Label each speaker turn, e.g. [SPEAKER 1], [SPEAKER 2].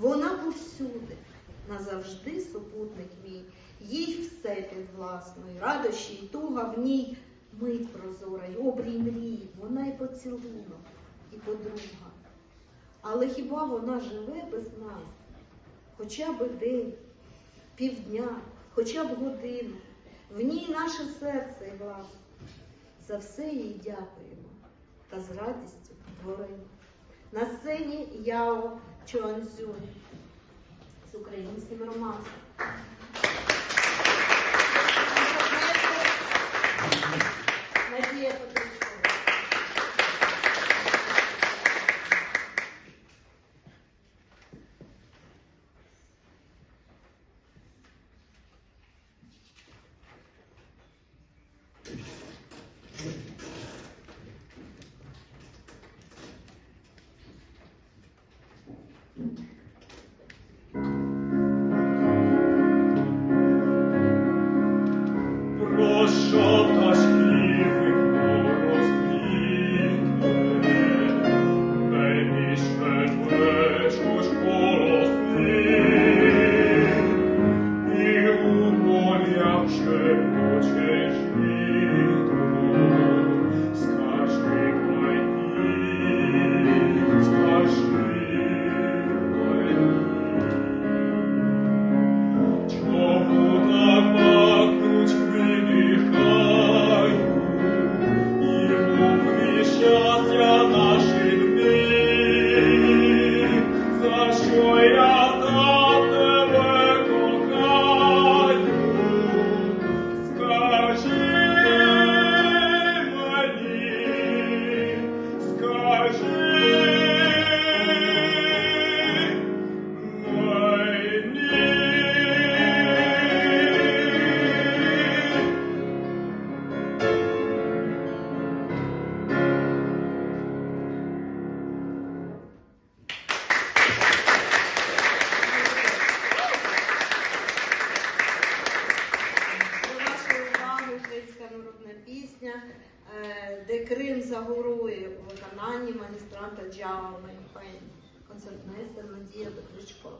[SPEAKER 1] Вона повсюди, назавжди супутник мій, їй все підвласно, і радощі, і туга в ній мить прозора, й обрій мрії, вона і поцілунок, і подруга. Але хіба вона живе без нас? Хоча б день, півдня, хоча б годину, в ній наше серце і глас. За все їй дякуємо та з радістю творимо. На сцені Яо Чуанцюнь з українським романсом. volta е, за горою у виконанні магістранта Джао Мейхайн, концертмейстер Надія Петричкова.